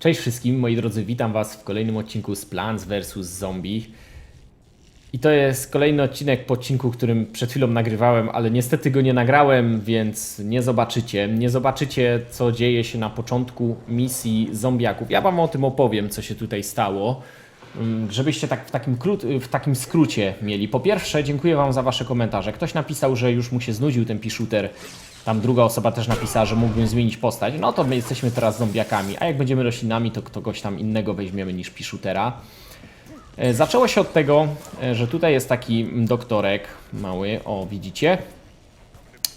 Cześć wszystkim, moi drodzy, witam was w kolejnym odcinku z Plants vs. Zombie. I to jest kolejny odcinek po odcinku, którym przed chwilą nagrywałem, ale niestety go nie nagrałem, więc nie zobaczycie. Nie zobaczycie, co dzieje się na początku misji zombiaków. Ja wam o tym opowiem, co się tutaj stało, mm, żebyście tak w takim, w takim skrócie mieli. Po pierwsze, dziękuję wam za wasze komentarze. Ktoś napisał, że już mu się znudził ten piszuter. Tam druga osoba też napisała, że mógłbym zmienić postać. No to my jesteśmy teraz zombiakami, a jak będziemy roślinami, to kogoś tam innego weźmiemy niż piszutera. E, Zaczęło się od tego, e, że tutaj jest taki doktorek mały, o widzicie.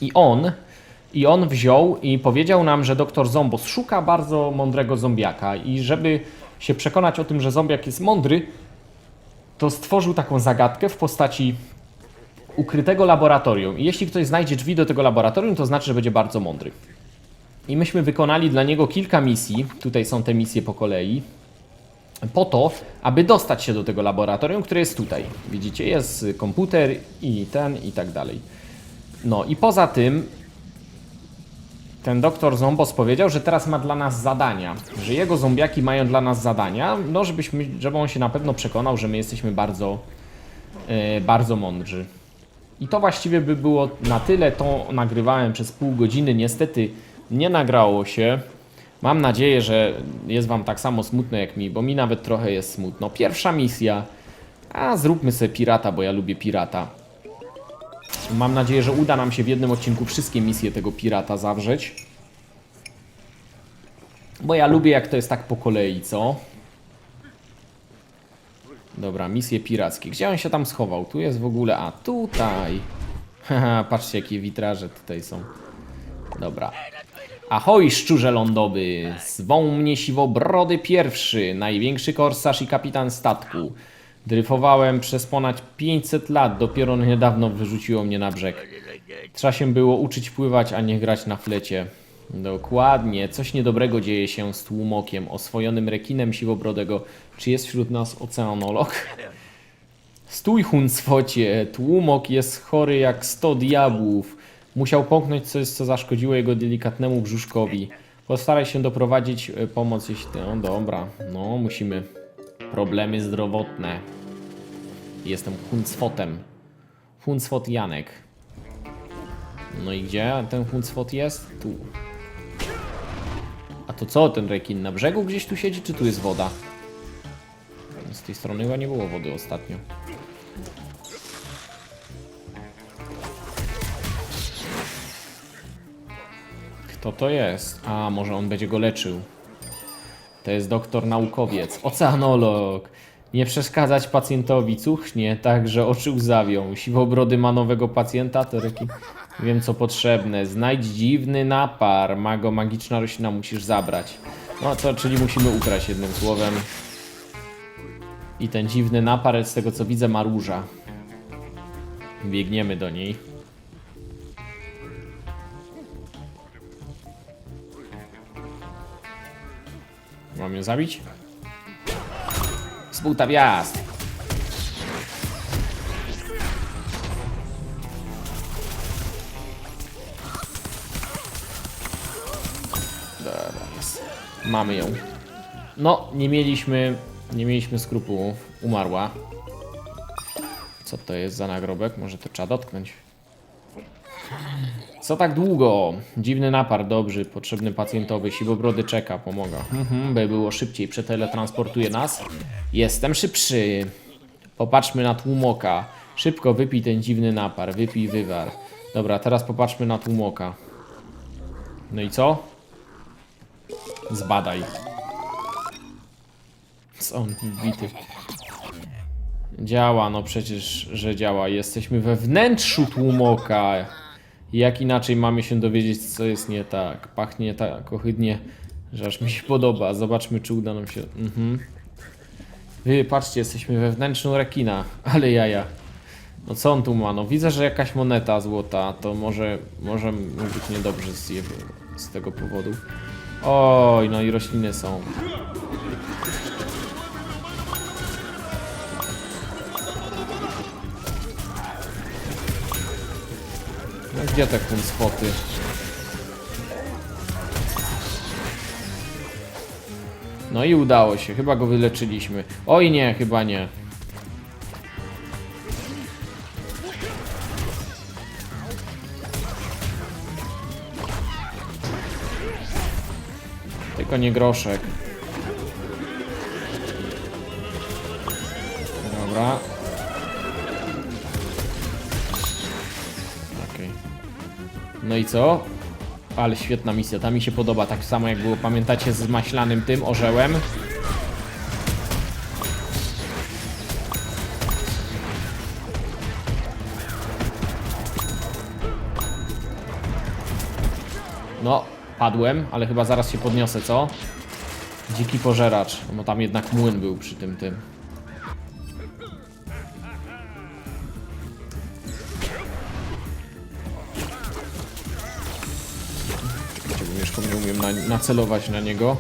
I on, i on wziął i powiedział nam, że doktor Zombos szuka bardzo mądrego zombiaka i żeby się przekonać o tym, że zombiak jest mądry, to stworzył taką zagadkę w postaci ukrytego laboratorium. I jeśli ktoś znajdzie drzwi do tego laboratorium, to znaczy, że będzie bardzo mądry. I myśmy wykonali dla niego kilka misji. Tutaj są te misje po kolei. Po to, aby dostać się do tego laboratorium, które jest tutaj. Widzicie, jest komputer i ten i tak dalej. No i poza tym ten doktor Zombos powiedział, że teraz ma dla nas zadania, że jego zombiaki mają dla nas zadania, no żebyśmy, żeby on się na pewno przekonał, że my jesteśmy bardzo, e, bardzo mądrzy. I to właściwie by było na tyle. To nagrywałem przez pół godziny. Niestety nie nagrało się. Mam nadzieję, że jest Wam tak samo smutno jak mi, bo mi nawet trochę jest smutno. Pierwsza misja. A zróbmy sobie pirata, bo ja lubię pirata. Mam nadzieję, że uda nam się w jednym odcinku wszystkie misje tego pirata zawrzeć. Bo ja lubię jak to jest tak po kolei, co? Dobra, misje pirackie. Gdzie on się tam schował? Tu jest w ogóle... A, tutaj. Haha, patrzcie jakie witraże tutaj są. Dobra. Ahoj, szczurze lądowy! Zwą mnie siwobrody pierwszy, największy korsarz i kapitan statku. Dryfowałem przez ponad 500 lat, dopiero niedawno wyrzuciło mnie na brzeg. Trzeba się było uczyć pływać, a nie grać na flecie. Dokładnie, coś niedobrego dzieje się z tłumokiem, oswojonym rekinem siwobrodego. Czy jest wśród nas oceanolog? Stój, huncwocie, tłumok jest chory jak sto diabłów. Musiał połknąć coś, co zaszkodziło jego delikatnemu brzuszkowi. Postaraj się doprowadzić e, pomoc, jeśli... No dobra, no musimy. Problemy zdrowotne. Jestem huncwotem. Huncwot Janek. No i gdzie ten huncwot jest? Tu. A to co, ten rekin na brzegu gdzieś tu siedzi, czy tu jest woda? Z tej strony chyba nie było wody ostatnio. Kto to jest? A, może on będzie go leczył. To jest doktor naukowiec, oceanolog. Nie przeszkadzać pacjentowi, cuchnie, tak że oczy łzawią. Siwobrody ma nowego pacjenta, to rekin... Wiem co potrzebne. Znajdź dziwny napar. Mago, magiczna roślina musisz zabrać. No to, czyli musimy ukraść jednym słowem. I ten dziwny napar, z tego co widzę, ma róża. Biegniemy do niej. Mam ją zabić? Spółta wjazd! Mamy ją. No, nie mieliśmy, nie mieliśmy skrupułów. Umarła. Co to jest za nagrobek? Może to trzeba dotknąć. Co tak długo? Dziwny napar, dobry, potrzebny pacjentowy, siwobrody czeka, pomaga. Mhm, by było szybciej, przeteletransportuje nas. Jestem szybszy. Popatrzmy na tłumoka. Szybko wypij ten dziwny napar, wypij wywar. Dobra, teraz popatrzmy na tłumoka. No i co? Zbadaj. Co on bity? Działa, no przecież, że działa. Jesteśmy we wnętrzu tłumoka. Jak inaczej mamy się dowiedzieć, co jest nie tak? Pachnie tak ohydnie, że aż mi się podoba. Zobaczmy, czy uda nam się. Mhm. Wy, patrzcie, jesteśmy we wnętrzu rekina. Ale jaja. No co on tu ma? No widzę, że jakaś moneta złota. To może, może być niedobrze z, z tego powodu. Oj, no i rośliny są. No gdzie te kunspoty? No i udało się, chyba go wyleczyliśmy. Oj nie, chyba nie. Tylko nie groszek. Dobra. Okej. No i co? Ale świetna misja, ta mi się podoba, tak samo jak było, pamiętacie, z maślanym tym orzełem? Padłem, ale chyba zaraz się podniosę, co? Dziki pożeracz, bo tam jednak młyn był przy tym tym. Mieszką nie umiem na, nacelować na niego.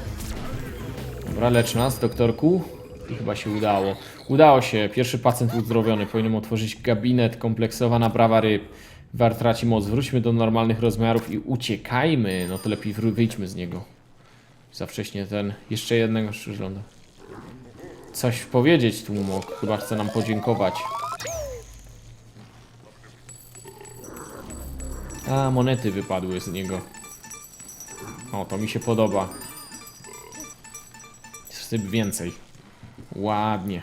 Dobra, lecz nas, doktorku. I chyba się udało. Udało się, pierwszy pacjent uzdrowiony. Powinienem otworzyć gabinet, kompleksowa naprawa ryb. War traci moc. Wróćmy do normalnych rozmiarów i uciekajmy. No to lepiej wyjdźmy z niego. Za wcześnie ten. Jeszcze jednego szyrląda. Coś powiedzieć tu mógł. Chyba chce nam podziękować. A, monety wypadły z niego. O, to mi się podoba. Syp więcej. Ładnie.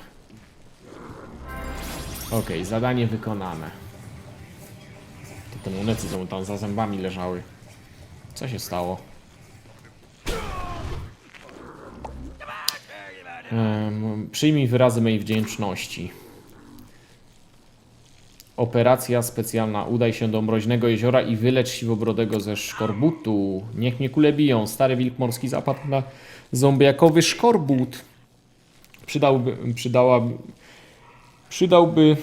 Okej, zadanie wykonane. Te monety są tam za zębami leżały. Co się stało? Em, przyjmij wyrazy mojej wdzięczności. Operacja specjalna. Udaj się do mroźnego jeziora i wylecz siwobrodego ze szkorbutu. Niech mnie kule biją. Stary wilk morski zapadł na zombiakowy szkorbut. Przydałby, przydałaby, przydałby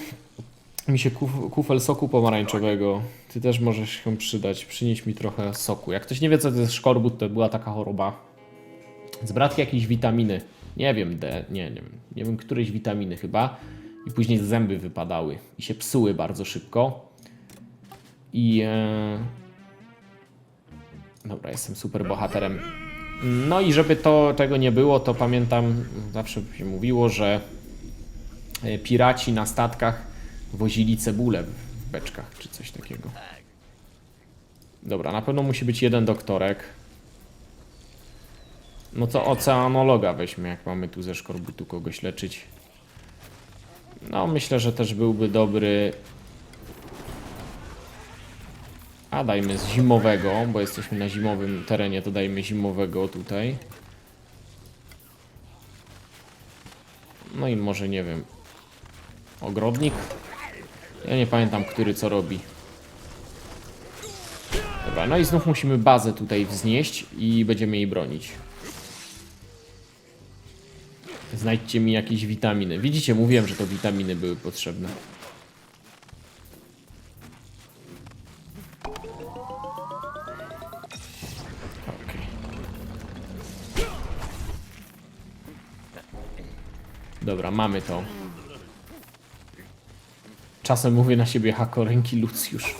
mi się kuf, kufel soku pomarańczowego. Ty też możesz się przydać. Przynieś mi trochę soku. Jak ktoś nie wie, co to jest szkorbut, to była taka choroba. Z bratki jakiejś witaminy. Nie wiem, D, nie, nie wiem. Nie wiem, którejś witaminy chyba. I później zęby wypadały. I się psuły bardzo szybko. I... E... Dobra, jestem super bohaterem. No i żeby to tego nie było, to pamiętam, zawsze się mówiło, że e, piraci na statkach wozili cebulę w beczkach, czy coś takiego. Dobra, na pewno musi być jeden doktorek. No to oceanologa weźmy, jak mamy tu ze szkorbutu kogoś leczyć. No, myślę, że też byłby dobry. A dajmy z zimowego, bo jesteśmy na zimowym terenie, to dajmy zimowego tutaj. No i może nie wiem. Ogrodnik? Ja nie pamiętam, który co robi. Dobra, no i znów musimy bazę tutaj wznieść i będziemy jej bronić. Znajdźcie mi jakieś witaminy. Widzicie, mówiłem, że to witaminy były potrzebne. Dobra, mamy to. Czasem mówię na siebie hako ręki Lucjusz.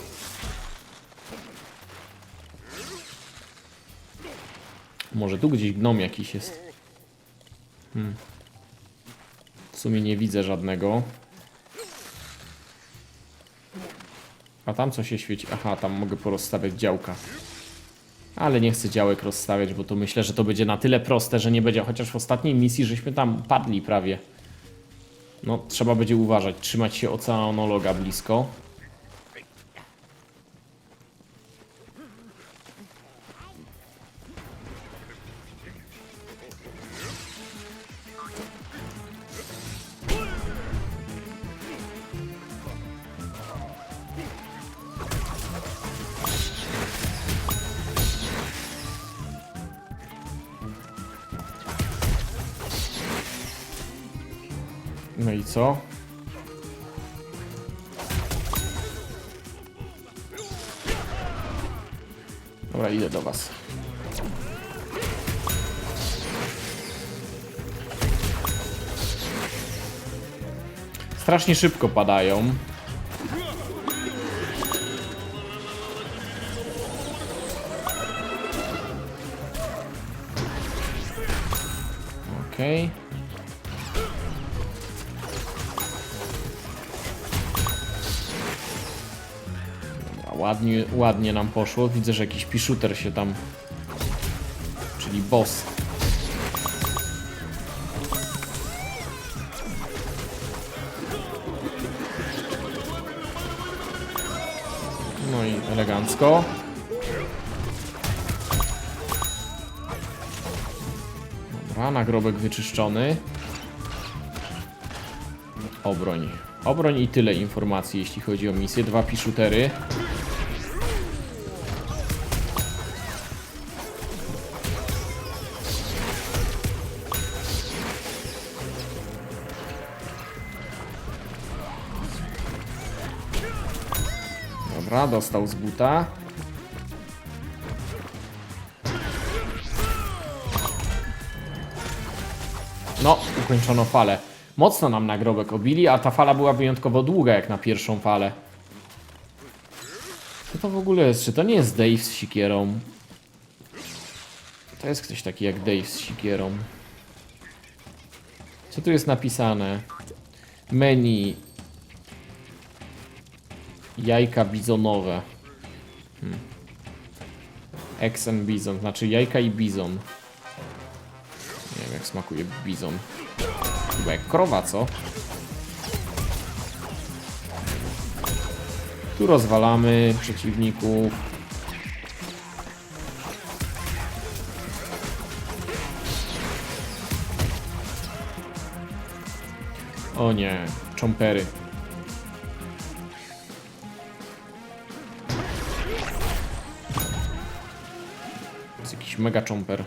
Może tu gdzieś gnom jakiś jest. W sumie nie widzę żadnego. A tam co się świeci? Aha, tam mogę porozstawiać działka. Ale nie chcę działek rozstawiać, bo to myślę, że to będzie na tyle proste, że nie będzie. Chociaż w ostatniej misji żeśmy tam padli prawie. No, trzeba będzie uważać, trzymać się oceanologa blisko. Dobra, idę do was. Strasznie szybko padają. Okej. Dobra, ładnie, ładnie nam poszło. Widzę, że jakiś piszuter się tam... Czyli boss. No i elegancko. Dobra, nagrobek wyczyszczony. Obroń. Obroń i tyle informacji, jeśli chodzi o misję. Dwa piszutery. Dostał z buta. No, ukończono falę. Mocno nam nagrobek obili, a ta fala była wyjątkowo długa jak na pierwszą falę. Co to w ogóle jest? Czy to nie jest Dave z sikierą? To jest ktoś taki jak Dave z sikierą. Co tu jest napisane? Menu. Jajka bizonowe. Hmm. And bizon, znaczy jajka i bizon. Nie wiem jak smakuje bizon. Chyba jak krowa, co? Tu rozwalamy przeciwników. O nie, czompery. Jakiś mega czomper.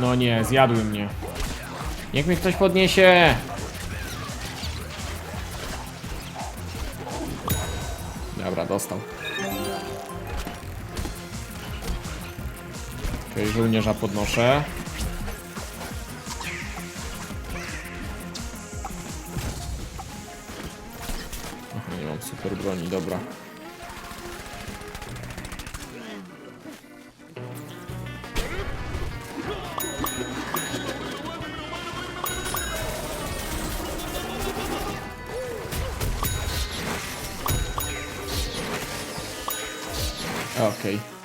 No nie, zjadły mnie. Niech mnie ktoś podniesie. Dobra, dostał. Okej, żołnierza podnoszę. Aha, nie mam super broni, dobra. Okej.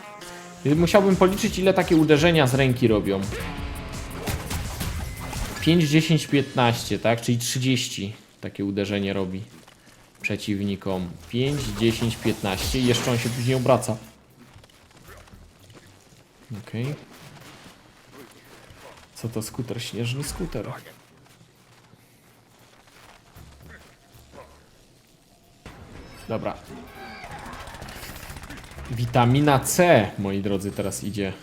Musiałbym policzyć, ile takie uderzenia z ręki robią. 5, 10, 15, tak? Czyli 30 takie uderzenie robi przeciwnikom. 5, 10, 15 i jeszcze on się później obraca. Okej. Co to skuter? Śnieżny skuter. Dobra. Witamina C, moi drodzy, teraz idzie.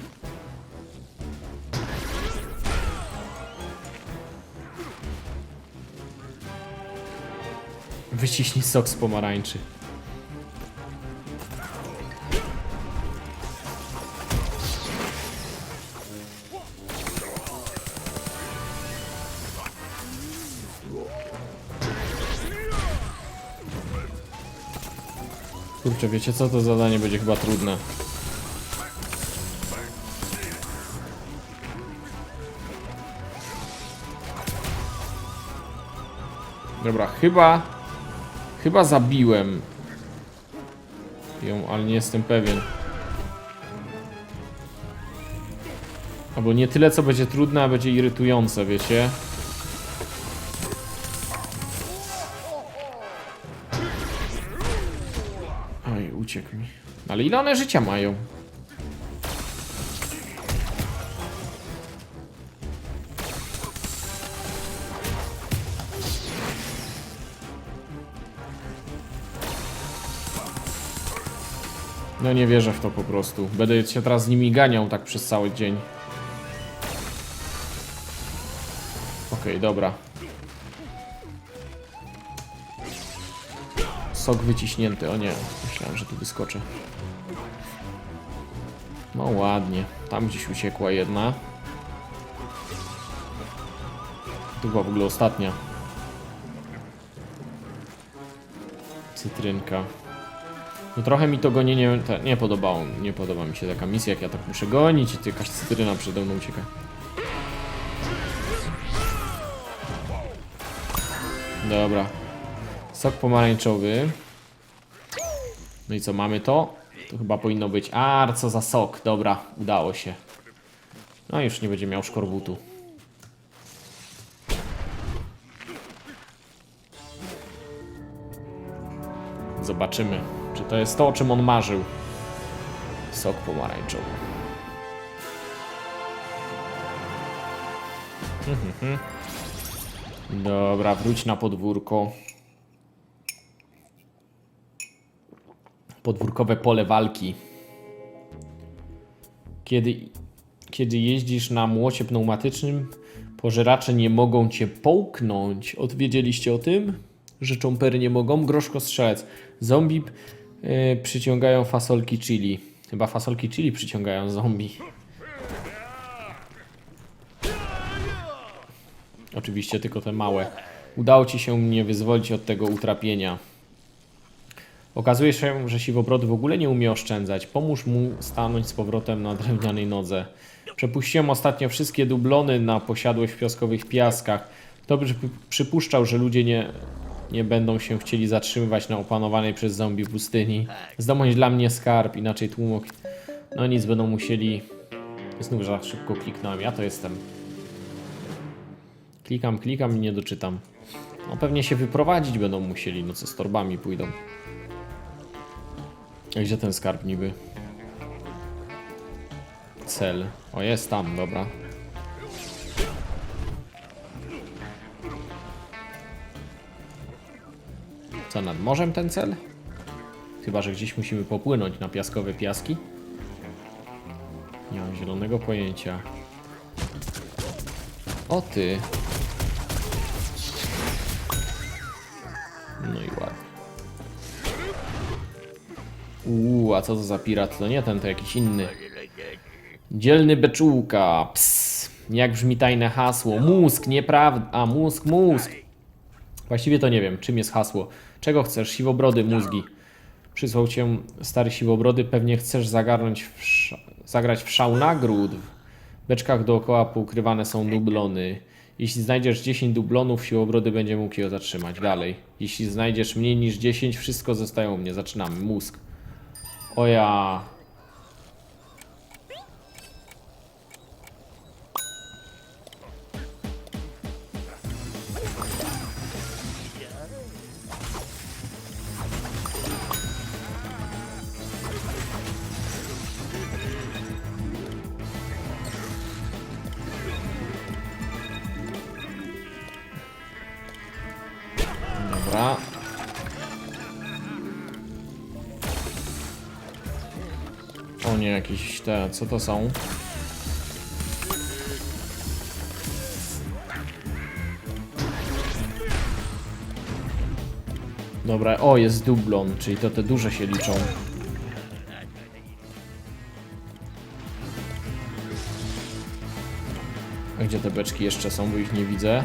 Wyciśnij sok z pomarańczy. Kurczę, wiecie co? To zadanie będzie chyba trudne. Dobra, chyba... Chyba zabiłem ją, ale nie jestem pewien. Albo nie tyle, co będzie trudne, a będzie irytujące, wiecie? Ale ile one życia mają? No nie wierzę w to po prostu. Będę się teraz z nimi ganiał tak przez cały dzień. Okej, dobra. Sok wyciśnięty, o nie. Myślałem, że tu wyskoczę. No ładnie. Tam gdzieś uciekła jedna. To była w ogóle ostatnia. Cytrynka. No trochę mi to gonienie nie podobało. Nie podoba mi się taka misja, jak ja tak muszę gonić i ty jakaś cytryna przede mną ucieka. Dobra. Sok pomarańczowy. No i co, mamy to? To chyba powinno być. A, co za sok. Dobra, udało się. No już nie będzie miał szkorbutu. Zobaczymy, czy to jest to, o czym on marzył. Sok pomarańczowy. Dobra, wróć na podwórko. Podwórkowe pole walki. Kiedy, kiedy jeździsz na młocie pneumatycznym, pożeracze nie mogą cię połknąć. Odwiedzieliście o tym? Że czompery nie mogą? Groszko strzelec. Zombie y, przyciągają fasolki chili. Chyba fasolki chili przyciągają zombie. Oczywiście tylko te małe. Udało ci się mnie wyzwolić od tego utrapienia. Okazuje się, że siwobrody w ogóle nie umie oszczędzać. Pomóż mu stanąć z powrotem na drewnianej nodze. Przepuściłem ostatnio wszystkie dublony na posiadłość w piaskowych piaskach. Kto by przy- przypuszczał, że ludzie nie, nie będą się chcieli zatrzymywać na opanowanej przez zombie pustyni. Zdobądź dla mnie skarb, inaczej tłumok. No nic, będą musieli... Znów za szybko kliknąłem, ja to jestem. Klikam, klikam i nie doczytam. No pewnie się wyprowadzić będą musieli, no co z torbami pójdą. Gdzie ten skarb niby? Cel. O, jest tam, dobra. Co, nad morzem ten cel? Chyba, że gdzieś musimy popłynąć na piaskowe piaski? Nie mam zielonego pojęcia. O ty. Uuu, a co to za pirat? To nie ten, to jakiś inny. Dzielny beczułka. Ps. Jak brzmi tajne hasło? Mózg, nieprawda. A, mózg, mózg. Właściwie to nie wiem, czym jest hasło. Czego chcesz? Siwobrody, mózgi. Przysłał cię stary siwobrody, pewnie chcesz zagarnąć w zagrać w szał nagród. W beczkach dookoła poukrywane są dublony. Jeśli znajdziesz 10 dublonów, siłobrody będzie mógł je zatrzymać. Dalej. Jeśli znajdziesz mniej niż 10, wszystko zostaje u mnie. Zaczynamy. Mózg. O ja. Co to są? Dobra, o jest dublon, czyli to te duże się liczą. A gdzie te beczki jeszcze są, bo ich nie widzę?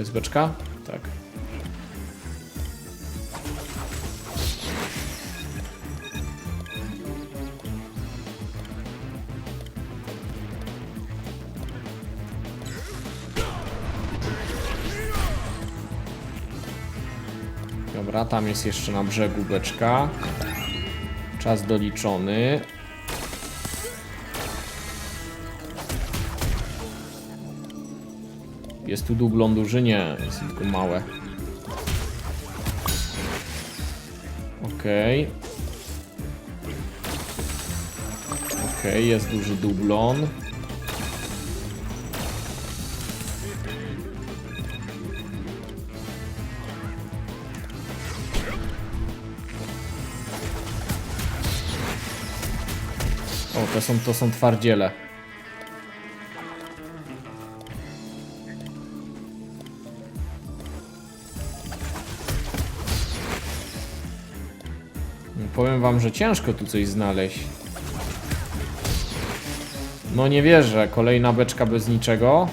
To jest beczka? Tak. Dobra, tam jest jeszcze na brzegu beczka. Czas doliczony. Jest tu dublon duży? Nie, jest tylko małe. Okej. Okej, jest duży dublon. O, to są, to są twardziele. Wam, że ciężko tu coś znaleźć. No nie wierzę, kolejna beczka bez niczego.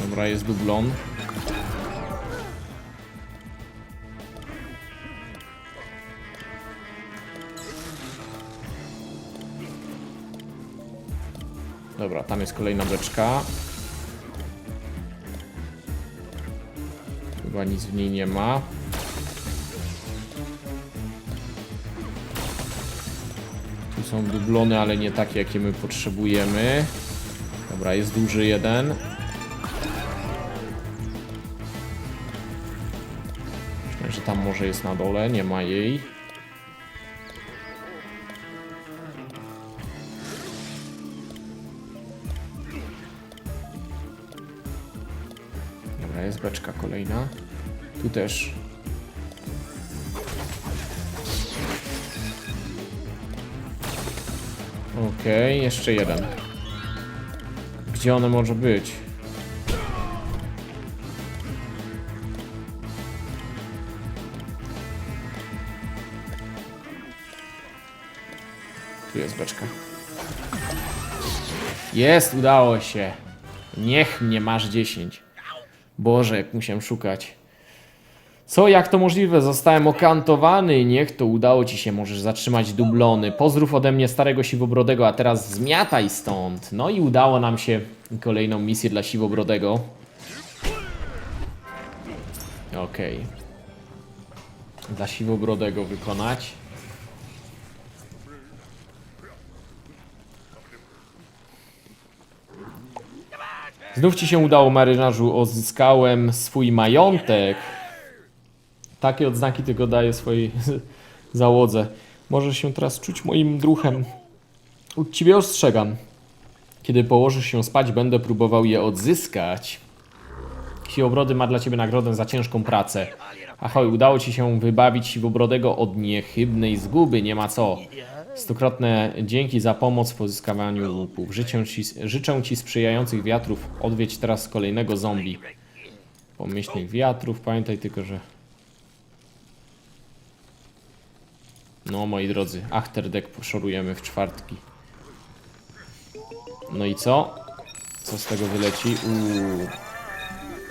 Dobra, jest dublon. Dobra, tam jest kolejna beczka. Chyba nic w niej nie ma. Tu są dublony, ale nie takie, jakie my potrzebujemy. Dobra, jest duży jeden. Myślę, że tam może jest na dole, nie ma jej. Też. Okej, jeszcze jeden. Gdzie one może być? Tu jest beczka. Jest, udało się. Niech mnie masz 10. Boże, jak musiałem szukać. Co, jak to możliwe? Zostałem okantowany. Niech to udało ci się, możesz zatrzymać dublony. Pozdrów ode mnie starego siwobrodego, a teraz zmiataj stąd. No i udało nam się kolejną misję dla siwobrodego. Okej. Dla siwobrodego wykonać. Znów ci się udało, marynarzu. Odzyskałem swój majątek. Takie odznaki tylko daję swojej załodze. Możesz się teraz czuć moim druhem. Uczciwie ostrzegam. Kiedy położysz się spać, będę próbował je odzyskać. Siłobrody ma dla ciebie nagrodę za ciężką pracę. Ahoj, udało ci się wybawić Siwobrodego od niechybnej zguby, nie ma co. Stokrotne dzięki za pomoc w pozyskawaniu łupów. Życzę ci, życzę ci sprzyjających wiatrów. Odwiedź teraz kolejnego zombie. Pomyślnych wiatrów, pamiętaj tylko, że... No, moi drodzy, Achterdek poszorujemy w czwartki. No i co? Co z tego wyleci? Uuu.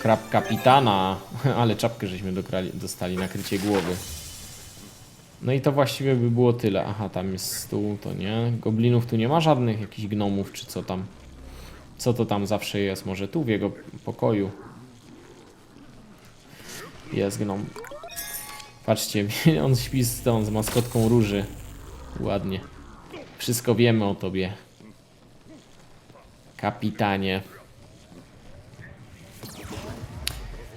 Krab kapitana. Ale czapkę żeśmy dokrali, dostali, nakrycie głowy. No i to właściwie by było tyle. Aha, tam jest stół, to nie. Goblinów tu nie ma żadnych, jakichś gnomów czy co tam. Co to tam zawsze jest? Może tu w jego pokoju. Jest gnom. Patrzcie, on śpi z tą, z maskotką róży. Ładnie. Wszystko wiemy o tobie. Kapitanie.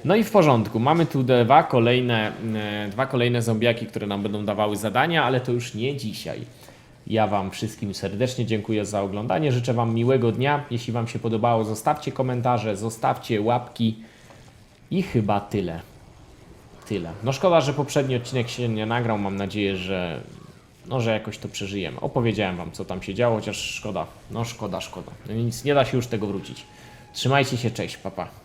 No i w porządku. Mamy tu dwa kolejne, e, dwa kolejne zombiaki, które nam będą dawały zadania, ale to już nie dzisiaj. Ja Wam wszystkim serdecznie dziękuję za oglądanie. Życzę Wam miłego dnia. Jeśli Wam się podobało, zostawcie komentarze, zostawcie łapki i chyba tyle. Tyle. No szkoda, że poprzedni odcinek się nie nagrał. Mam nadzieję, że no, że jakoś to przeżyjemy. Opowiedziałem Wam, co tam się działo, chociaż szkoda. No szkoda, szkoda. No nic, nie da się już tego wrócić. Trzymajcie się, cześć, papa. Pa.